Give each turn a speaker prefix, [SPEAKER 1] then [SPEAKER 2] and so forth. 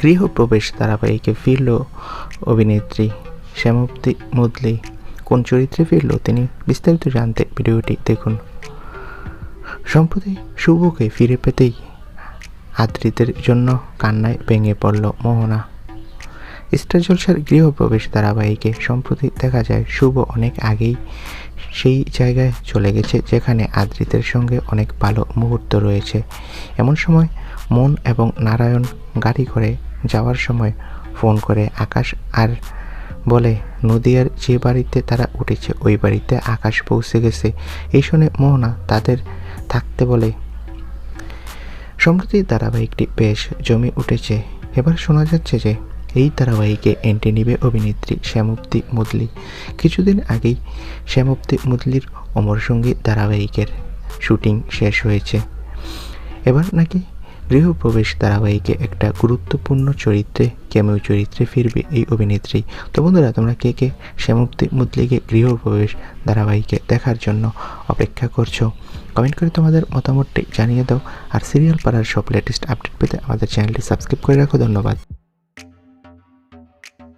[SPEAKER 1] গৃহপ্রবেশ ধারাবাহিকে ফিরল অভিনেত্রী শ্যামপ্তি মুদলি। কোন চরিত্রে ফিরল তিনি বিস্তারিত জানতে ভিডিওটি দেখুন। সম্প্রতি শুভকে ফিরে পেতেই আদ্রিতের জন্য কান্নায় ভেঙে পড়ল মোহনা। স্টার জলসার গৃহপ্রবেশ ধারাবাহিকে সম্প্রতি দেখা যায়, শুভ অনেক আগেই সেই জায়গায় চলে গেছে যেখানে আদ্রিতের সঙ্গে অনেক ভালো মুহূর্ত রয়েছে। এমন সময় মন এবং নারায়ণ গাড়ি করে যাওয়ার সময় ফোন করে আকাশ আর বলে, নদিয়ার যে বাড়িতে তারা উঠেছে, ওই বাড়িতে আকাশ পৌঁছে গেছে। এই শুনে মোহনা তাদের থাকতে বলে, সম্প্রতি ধারাবাহিকটি বেশ জমে উঠেছে। এবার শোনা যাচ্ছে যে এই ধারাবাহিকে এন্ট্রি নেবে অভিনেত্রী শ্যামপ্তি মুদলি। কিছুদিন আগেই শ্যামপ্তি মুদলির অমর সঙ্গী ধারাবাহিকের শুটিং শেষ হয়েছে। এবার নাকি গৃহপ্রবেশ ধারাবাহিকে একটা গুরুত্বপূর্ণ চরিত্রে কেমেও চরিত্রে ফিরবে এই অভিনেত্রী। তো বন্ধুরা, তোমরা কে কে শ্যামপ্তি মুদলিকে গৃহপ্রবেশ ধারাবাহিকে দেখার জন্য অপেক্ষা করছ? কমেন্ট করে তোমাদের মতামতটি জানিয়ে দাও। আর সিরিয়াল পাড়ার সব লেটেস্ট আপডেট পেতে আমাদের চ্যানেলটি সাবস্ক্রাইব করে রাখো। ধন্যবাদ।